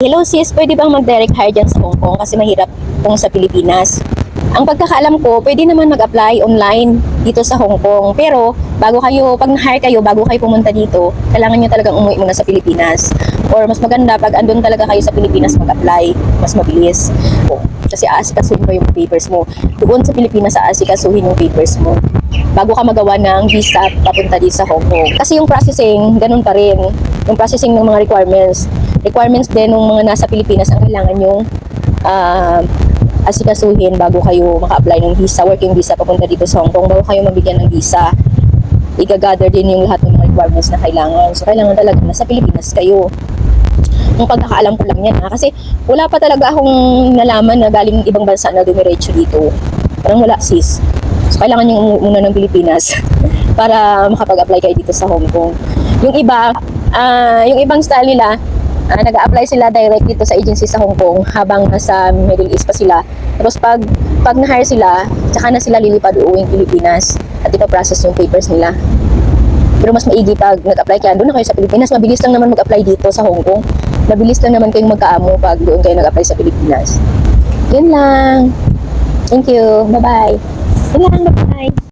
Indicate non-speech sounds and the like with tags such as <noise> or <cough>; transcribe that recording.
Hello sis, pwede bang mag-direct hire dyan sa Hong Kong kasi mahirap kung sa Pilipinas? Ang pagkakaalam ko, pwede naman mag-apply online dito sa Hong Kong. Pero bago kayo, pag na-hire kayo, bago kayo pumunta dito, kailangan nyo talagang umuwi muna sa Pilipinas. Or mas maganda, pag andun talaga kayo sa Pilipinas mag-apply, mas mabilis. Kasi aasikasuhin mo yung papers mo. Doon sa Pilipinas, aasikasuhin yung papers mo bago ka magawa ng visa papunta dito sa Hong Kong. Kasi yung processing, ganun pa rin. Yung processing ng mga requirements. Requirements din ng mga nasa Pilipinas ang kailangan yung ah, asikasuhin bago kayo maka-apply ng visa, working visa papunta dito sa Hong Kong, bago kayo mabigyan ng visa. Iga-gather din yung lahat ng mga requirements na kailangan. So, kailangan talaga nasa Pilipinas kayo. Yung pagkakaalam ko lang yan ha. Kasi wala pa talaga akong nalaman na galing ibang bansa na dumiretso dito. Parang wala sis. So, kailangan nyo muna ng Pilipinas <laughs> para makapag-apply kayo dito sa Hong Kong. Yung iba, ah, yung ibang style nila, ah, nag-apply sila direct dito sa agency sa Hong Kong habang nasa Middle East pa sila. Tapos pag, pag na-hire sila, tsaka na sila lilipad uuwing Pilipinas at ipaprocess yung papers nila. Pero mas maigi pag nag-apply ka, doon na kayo sa Pilipinas. Mabilis lang naman mag-apply dito sa Hong Kong. Mabilis lang naman kayong magkaamo pag doon kayo nag-apply sa Pilipinas. Yun lang. Thank you. Bye-bye. Yun lang. Bye-bye.